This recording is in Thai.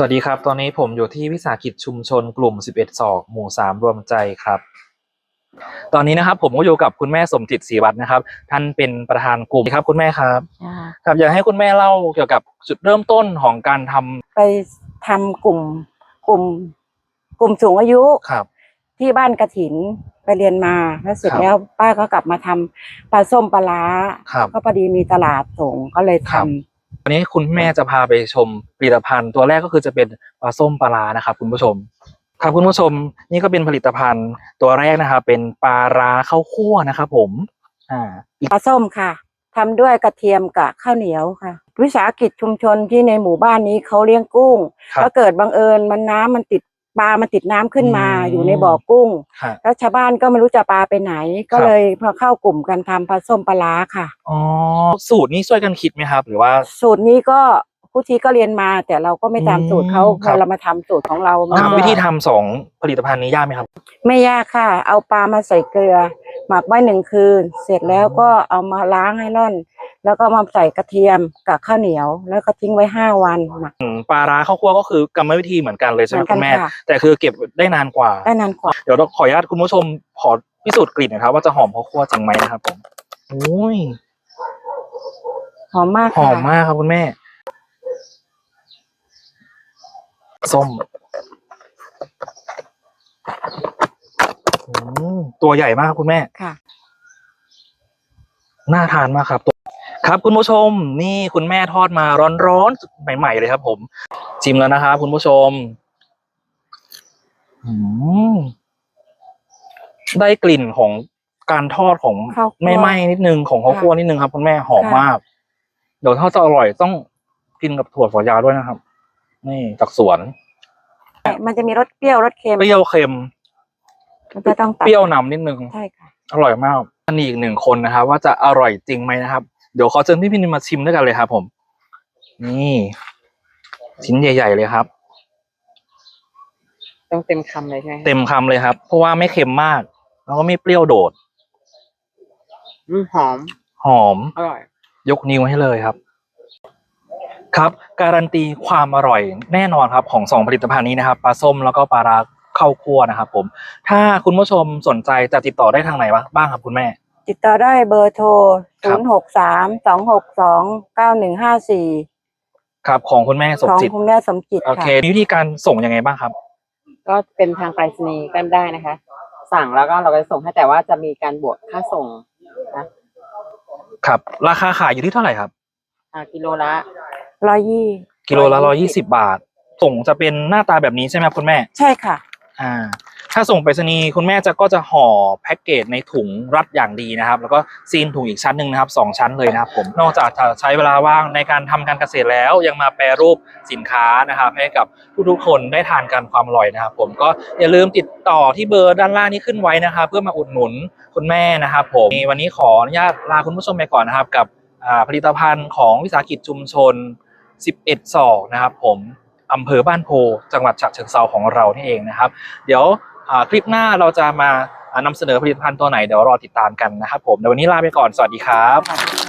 สวัสดีครับ ตอนนี้ผมอยู่ที่วิสาหกิจชุมชนกลุ่ม 11 ศอก หมู่ 3 รวมใจครับ ตอนนี้นะครับ ผมก็อยู่กับคุณแม่สมจิตศรีวัฒน์นะครับ ท่านเป็นประธานกลุ่มครับ คุณแม่ครับ จ้าครับอยากให้คุณแม่เล่าเกี่ยวกับจุดเริ่มต้นของการทำไปทำกลุ่มกลุ่ม กลุ่มสูงอายุครับ ที่บ้านกระถินไปเรียนมาแล้วเสร็จครับ แล้วป้าก็กลับมาทำปลาส้มปลาร้า ครับ ก็พอดีมีตลาดส่งก็เลยครัทำบ วันนี้คุณแม่จะพาไปชมผลิตภัณฑ์ ตัวแรกก็คือจะเป็นปลาส้มปลาร้านะครับ คุณผู้ชมครับคุณผู้ชมนี่ก็เป็นผลิตภัณฑ์ ตัวแรกนะครับเป็นปลาร้าข้าวคั่วนะครับผมอ่าปลาส้มค่ะทำด้วยกระเทียมกับข้าวเหนียวค่ะ วิสาหกิจชุมชนที่ในหมู่บ้านนี้เขาเลี้ยงกุ้งครับแล้วเกิดบังเอิญมันน้ำมันติด ปลามันติดน้ำขึ้นมาอืมอยู่ในบ่อกุ้งครับแล้วชาวบ้านก็ไม่รู้จะปลาไปไหน ก็ครับเลยพอเข้ากลุ่มกันทำปลาส้มปลาร้าค่ะอ๋อสูตรนี้ช่วยกันคิดไหมครับ หรือว่า สูตรนี้ก็ผู้ทีก็เรียนมาแต่เราก็ไม่ตามอืมสูตรเขาคพรับอเรามาทำสูตรของเราทำมันก็วิธีทำสองผลิตภัณฑ์นี้ยากไหมครับ ไม่ยากค่ะ เอาปลามาใส่เกลือ หมักไว้หนึ่งคืน เสร็จแล้วก็เอามาล้างให้ร่อน แล้วก็มาใส่กระเทียมกับข้าวเหนียว แล้วก็ทิ้งไว้ห้าวันหมัก อืมปลาร้าข้าวคั่วก็คือกรรมวิธีเหมือนกันเลยใช่ไหมเหมือนกัคุนณแม่ ค่ะ แต่คือเก็บได้นานกว่า ได้นานกว่า เดี๋ยวเราขออนุญาตคุณผู้ชมขอพิสูจน์กลิ่นหนะครับ ว่าจะหอมข้าวคั่วจริงไหมนะครับผมโอ้ยหอมมากหอค่ะมมากครับคุณแม่ส้มอืมตัวใหญ่มากครับคุณแม่ ค่ะ น่าทานมากครับ ครับคุณผู้ชมนี่คุณแม่ทอดมาร้อนๆใหม่ ๆ เลยครับ ผมชิมแล้วนะครับคุณผู้ชมอืมได้กลิ่นของการทอดของข้าวคั่วไม่ไหม้นิดนึงของข้าวคั่วนิดนึงครับ คุณแม่หอมค่ะมาก เดี๋ยวถ้าจะอร่อยต้องกินกับถั่วฝักยาวด้วยนะครับ นี่จากสวน มันจะมีรสเปรี้ยวรสเค็มเปรี้ยวเค็มมันจะต้องตัดเปรี้ยวนำนิดนึงใช่ค่ะอร่อยมากอันนี้อีกหนึ่งคนนะครับ ว่าจะอร่อยจริงไหมนะครับ เดี๋ยวขอเชิญพี่พินิมมาชิมด้วยกันเลยครับ ผม นี่ ชิ้นใหญ่ ๆ เลยครับ ต้องเต็มคำเลยใช่ไหมเต็มคำเลยครับ เพราะว่าไม่เค็มมาก แล้วก็ไม่เปรี้ยวโดด อืมหอม หอม อร่อย ยกนิ้วให้เลยครับ ครับ การันตีความอร่อยแน่นอนครับของสองผลิตภัณฑ์นี้นะครับปลาส้มแล้วก็ปลาร้าข้าวคั่วนะครับผม ถ้าคุณผู้ชมสนใจจะติดต่อได้ทางไหนบ้างครับคุณแม่ ติดต่อได้เบอร์โทร ครัศูบนย์หกสามสองหกสองเก้าหนึ่งห้าสี่ครับของคุณแม่สมของจิตคุณแม่สมจิตโอเคค่ะมีวิธีการส่งยังไงบ้างครับ ก็เป็นทางไปรษณีย์ก็ได้นะคะ สั่งแล้วก็เราก็ส่งให้แต่ว่าจะมีการบวกค่าส่งนะครับ ราคาขายอยู่ที่เท่าไหร่ครับ อ่ากิโลละร้อยยี่ กิโลละร้อยี่สิบาท ส่งจะเป็นหน้าตาแบบนี้ใช่ไหมครับคุณแม่ ใช่ค่ะ อ่า ถ้าส่งไปรษณีย์คุณแม่จะก็จะห่อแพ็กเกจในถุงรัดอย่างดีนะครับ แล้วก็ซีนถุงอีกชั้นหนึ่งนะครับสองชั้นเลยนะครับผมนอกจากจะใช้เวลาว่างในการทำการเกษตรแล้วยังมาแปรรูปสินค้านะครับ ให้กับทุกๆคนได้ทานกันความอร่อยนะครับ ผมก็อย่าลืมติดต่อที่เบอร์ด้านล่างนี้ขึ้นไว้นะครับ เพื่อมาอุดหนุนคุณแม่นะครับ ผมวันนี้ขออนุญาตลาคุณผู้ชมไปก่อนนะครับ กับผลิตภัณฑ์ของวิสาหกิจชุมชน 11ศอกนะครับ ผมอำเภอบ้านโพ จังหวัดฉะเชิงเซาของเรานี่เองนะครับ เดี๋ยว คลิปหน้าเราจะมานำเสนอผลิตภัณฑ์ตัวไหนเดี๋ยวรอติดตามกันนะครับผมในวันนี้ลาไปก่อนสวัสดีครับ